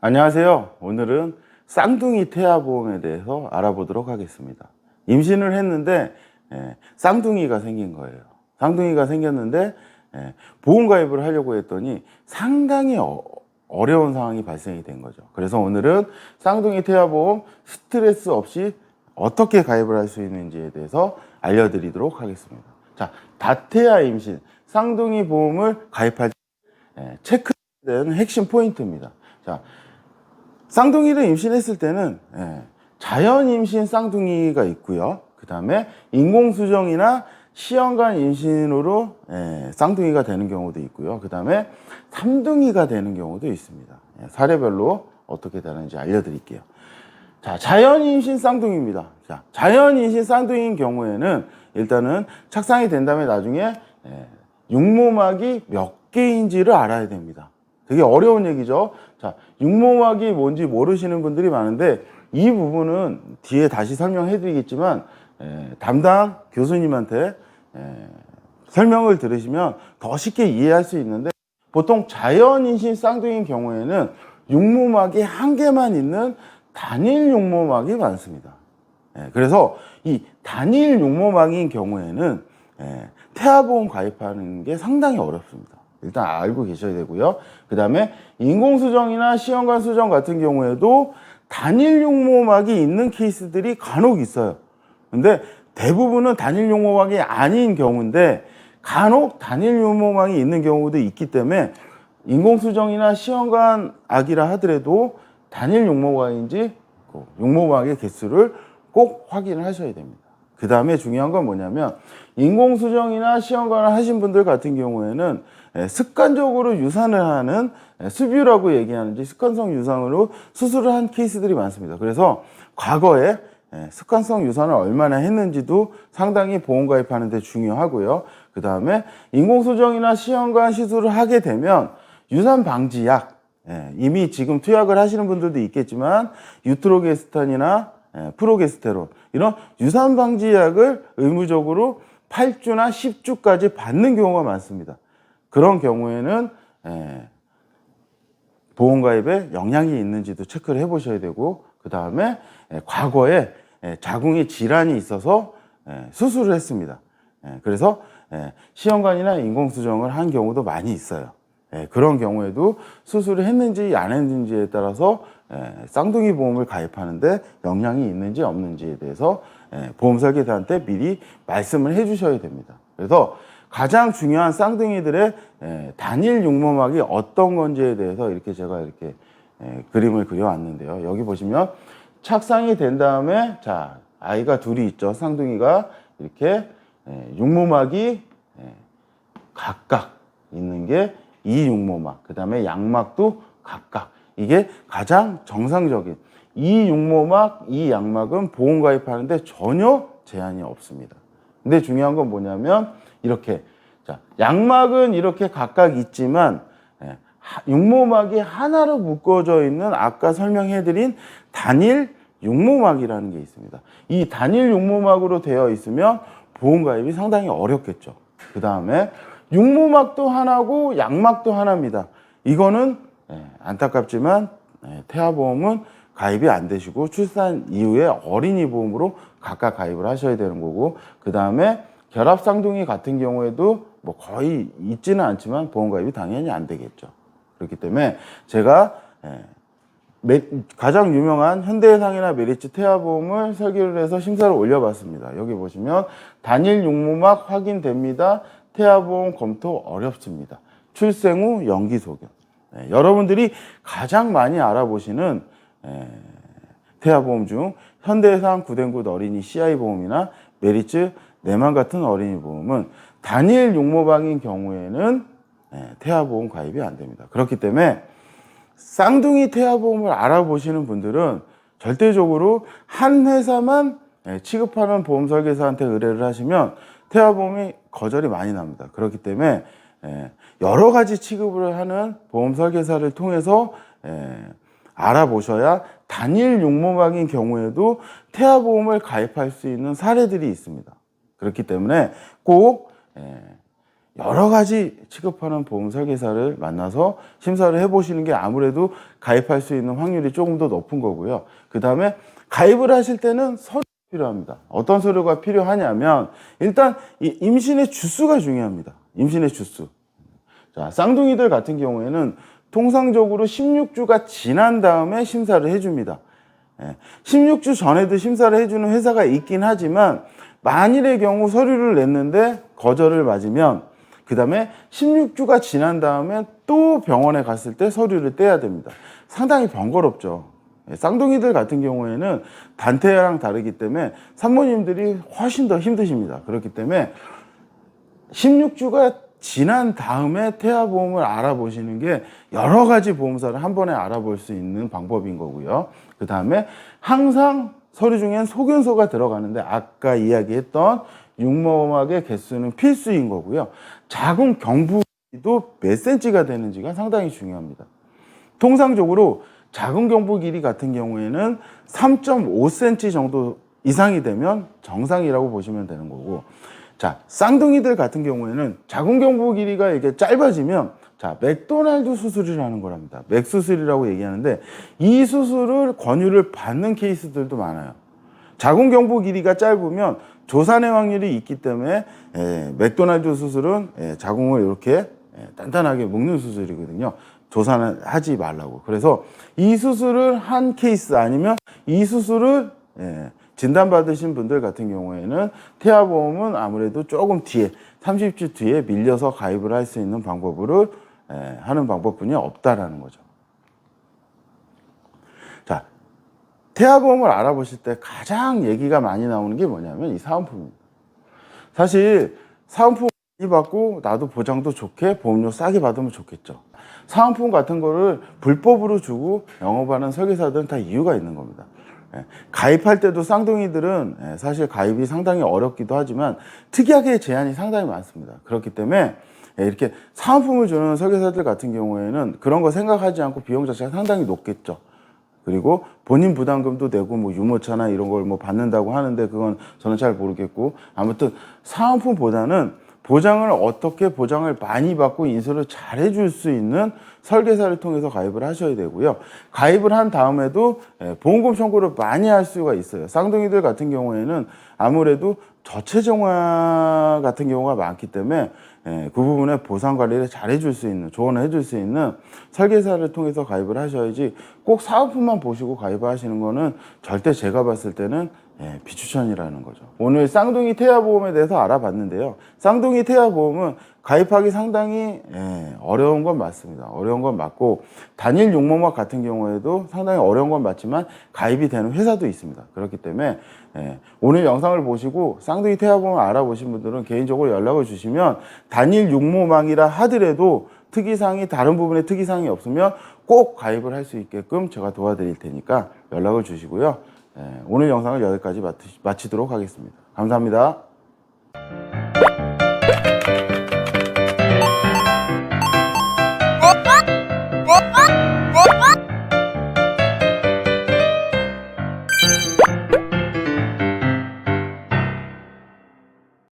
안녕하세요. 오늘은 쌍둥이 태아보험에 대해서 알아보도록 하겠습니다. 임신을 했는데 예, 쌍둥이가 생긴 거예요. 쌍둥이가 생겼는데 예, 보험 가입을 하려고 했더니 상당히 어, 어려운 상황이 발생이 된 거죠. 그래서 오늘은 쌍둥이 태아보험 스트레스 없이 어떻게 가입을 할 수 있는지에 대해서 알려드리도록 하겠습니다. 자, 다태아 임신 쌍둥이 보험을 가입할 때 예, 체크된 핵심 포인트입니다. 자, 쌍둥이를 임신했을 때는 예, 자연 임신 쌍둥이가 있고요. 그 다음에 인공수정이나 시험관 임신으로 예, 쌍둥이가 되는 경우도 있고요. 그 다음에 삼둥이가 되는 경우도 있습니다. 예, 사례별로 어떻게 되는지 알려드릴게요. 자, 자연 임신 쌍둥이입니다. 자, 자연 임신 쌍둥이인 경우에는 일단은 착상이 된 다음에 나중에 예, 육모막이 몇 개인지를 알아야 됩니다. 되게 어려운 얘기죠. 자, 육모막이 뭔지 모르시는 분들이 많은데 이 부분은 뒤에 다시 설명해 드리겠지만 에, 담당 교수님한테 에, 설명을 들으시면 더 쉽게 이해할 수 있는데 보통 자연인신 쌍둥이인 경우에는 육모막이 한 개만 있는 단일 육모막이 많습니다. 예, 그래서 이 단일 육모막인 경우에는 예, 태아보험 가입하는 게 상당히 어렵습니다. 일단 알고 계셔야 되고요. 그 다음에 인공수정이나 시험관 수정 같은 경우에도 단일 육모막이 있는 케이스들이 간혹 있어요. 근데 대부분은 단일 육모막이 아닌 경우인데 간혹 단일 육모막이 있는 경우도 있기 때문에 인공수정이나 시험관 악이라 하더라도 단일 육모막인지 그 육모막의 개수를 꼭 확인을 하셔야 됩니다. 그 다음에 중요한 건 뭐냐면 인공수정이나 시험관을 하신 분들 같은 경우에는 예, 습관적으로 유산을 하는 예, 수뷰라고 얘기하는지 습관성 유산으로 수술을 한 케이스들이 많습니다. 그래서 과거에 예, 습관성 유산을 얼마나 했는지도 상당히 보험 가입하는 데 중요하고요. 그 다음에 인공수정이나 시험관 시술을 하게 되면 유산 방지약 예, 이미 지금 투약을 하시는 분들도 있겠지만 유트로게스탄이나 예, 프로게스테론 이런 유산 방지약을 의무적으로 8주나 10주까지 받는 경우가 많습니다. 그런 경우에는 예, 보험 가입에 영향이 있는지도 체크를 해보셔야 되고 그 다음에 과거에 예, 자궁에 질환이 있어서 예, 수술을 했습니다. 예, 그래서 예, 시험관이나 인공수정을 한 경우도 많이 있어요. 예, 그런 경우에도 수술을 했는지 안 했는지에 따라서 예, 쌍둥이 보험을 가입하는데 영향이 있는지 없는지에 대해서 예, 보험 설계사한테 미리 말씀을 해주셔야 됩니다. 그래서 가장 중요한 쌍둥이들의 예, 단일 육모막이 어떤 건지에 대해서 이렇게 제가 이렇게 예, 그림을 그려왔는데요. 여기 보시면 착상이 된 다음에 자 아이가 둘이 있죠. 쌍둥이가 이렇게 예, 육모막이 예, 각각 있는 게 이 육모막, 그 다음에 양막도 각각. 이게 가장 정상적인 이 육모막, 이 양막은 보험 가입하는데 전혀 제한이 없습니다. 근데 중요한 건 뭐냐면 이렇게 자 양막은 이렇게 각각 있지만 예, 하- 육모막이 하나로 묶어져 있는 아까 설명해드린 단일 육모막이라는 게 있습니다. 이 단일 육모막으로 되어 있으면 보험 가입이 상당히 어렵겠죠. 그 다음에 육모막도 하나고 양막도 하나입니다. 이거는 예, 안타깝지만 예, 태아보험은 가입이 안 되시고 출산 이후에 어린이 보험으로 각각 가입을 하셔야 되는 거고 그 다음에 결합 쌍둥이 같은 경우에도 뭐 거의 있지는 않지만 보험 가입이 당연히 안 되겠죠. 그렇기 때문에 제가 예, 메- 가장 유명한 현대해상이나 메리츠 태아보험을 설계를 해서 심사를 올려봤습니다. 여기 보시면 단일 육모막 확인됩니다. 태아보험 검토 어렵습니다. 출생 후 연기 소견. 예, 여러분들이 가장 많이 알아보시는 예, 태아보험 중 현대해상 구den굿 어린이 CI 보험이나 메리츠 내만 같은 어린이 보험은 단일 육모방인 경우에는 예, 태아보험 가입이 안 됩니다. 그렇기 때문에 쌍둥이 태아보험을 알아보시는 분들은 절대적으로 한 회사만 예, 취급하는 보험 설계사한테 의뢰를 하시면 태아보험이 거절이 많이 납니다. 그렇기 때문에 예, 여러 가지 취급을 하는 보험 설계사를 통해서 예, 알아보셔야 단일 육모막인 경우에도 태아보험을 가입할 수 있는 사례들이 있습니다. 그렇기 때문에 꼭 예, 여러 가지 취급하는 보험 설계사를 만나서 심사를 해보시는 게 아무래도 가입할 수 있는 확률이 조금 더 높은 거고요. 그 다음에 가입을 하실 때는 서류 필요합니다. 어떤 서류가 필요하냐면 일단 이 임신의 주수가 중요합니다. 임신의 주수. 자, 쌍둥이들 같은 경우에는 통상적으로 16주가 지난 다음에 심사를 해줍니다. 예, 16주 전에도 심사를 해주는 회사가 있긴 하지만 만일의 경우 서류를 냈는데 거절을 맞으면 그 다음에 16주가 지난 다음에 또 병원에 갔을 때 서류를 떼야 됩니다. 상당히 번거롭죠. 예, 쌍둥이들 같은 경우에는 단태랑 다르기 때문에 산모님들이 훨씬 더 힘드십니다. 그렇기 때문에 16주가 지난 다음에 태아보험을 알아보시는 게 여러 가지 보험사를 한 번에 알아볼 수 있는 방법인 거고요. 그 다음에 항상 서류 중엔 소견서가 들어가는데 아까 이야기했던 육모음악의 개수는 필수인 거고요. 자궁 경부도 몇 센치가 되는지가 상당히 중요합니다. 통상적으로 자궁 경부 길이 같은 경우에는 3.5cm 정도 이상이 되면 정상이라고 보시면 되는 거고 자 쌍둥이들 같은 경우에는 자궁 경부 길이가 이게 짧아지면 자 맥도날드 수술이라는 거랍니다 맥 수술이라고 얘기하는데 이 수술을 권유를 받는 케이스들도 많아요 자궁 경부 길이가 짧으면 조산의 확률이 있기 때문에 예, 맥도날드 수술은 예, 자궁을 이렇게 예, 단단하게 묶는 수술이거든요. 조산을 하지 말라고. 그래서 이 수술을 한 케이스 아니면 이 수술을 예, 진단받으신 분들 같은 경우에는 태아보험은 아무래도 조금 뒤에 30주 뒤에 밀려서 가입을 할 수 있는 방법으로 예, 하는 방법뿐이 없다라는 거죠. 자, 태아보험을 알아보실 때 가장 얘기가 많이 나오는 게 뭐냐면 이 사은품입니다. 사실 사은품 많이 받고 나도 보장도 좋게 보험료 싸게 받으면 좋겠죠. 사은품 같은 거를 불법으로 주고 영업하는 설계사들은 다 이유가 있는 겁니다. 예, 가입할 때도 쌍둥이들은 예, 사실 가입이 상당히 어렵기도 하지만 특이하게 제한이 상당히 많습니다. 그렇기 때문에 예, 이렇게 사은품을 주는 설계사들 같은 경우에는 그런 거 생각하지 않고 비용 자체가 상당히 높겠죠. 그리고 본인 부담금도 내고 뭐 유모차나 이런 걸 뭐 받는다고 하는데 그건 저는 잘 모르겠고 아무튼 사은품보다는 보장을 어떻게 보장을 많이 받고 인수를 잘 해줄 수 있는 설계사를 통해서 가입을 하셔야 되고요. 가입을 한 다음에도 예, 보험금 청구를 많이 할 수가 있어요. 쌍둥이들 같은 경우에는 아무래도 저체정화 같은 경우가 많기 때문에 예, 그 부분에 보상 관리를 잘 해줄 수 있는 조언을 해줄 수 있는 설계사를 통해서 가입을 하셔야지 꼭 사은품만 보시고 가입을 하시는 거는 절대 제가 봤을 때는 예, 비추천이라는 거죠. 오늘 쌍둥이 태아보험에 대해서 알아봤는데요. 쌍둥이 태아보험은 가입하기 상당히 예, 어려운 건 맞습니다. 어려운 건 맞고 단일 용모막 같은 경우에도 상당히 어려운 건 맞지만 가입이 되는 회사도 있습니다. 그렇기 때문에 예, 오늘 영상을 보시고 쌍둥이 태아보험을 알아보신 분들은 개인적으로 연락을 주시면 단일 육모망이라 하더라도 특이사항이 다른 부분에 특이사항이 없으면 꼭 가입을 할 수 있게끔 제가 도와드릴 테니까 연락을 주시고요. 예, 오늘 영상을 여기까지 마치- 마치도록 하겠습니다. 감사합니다.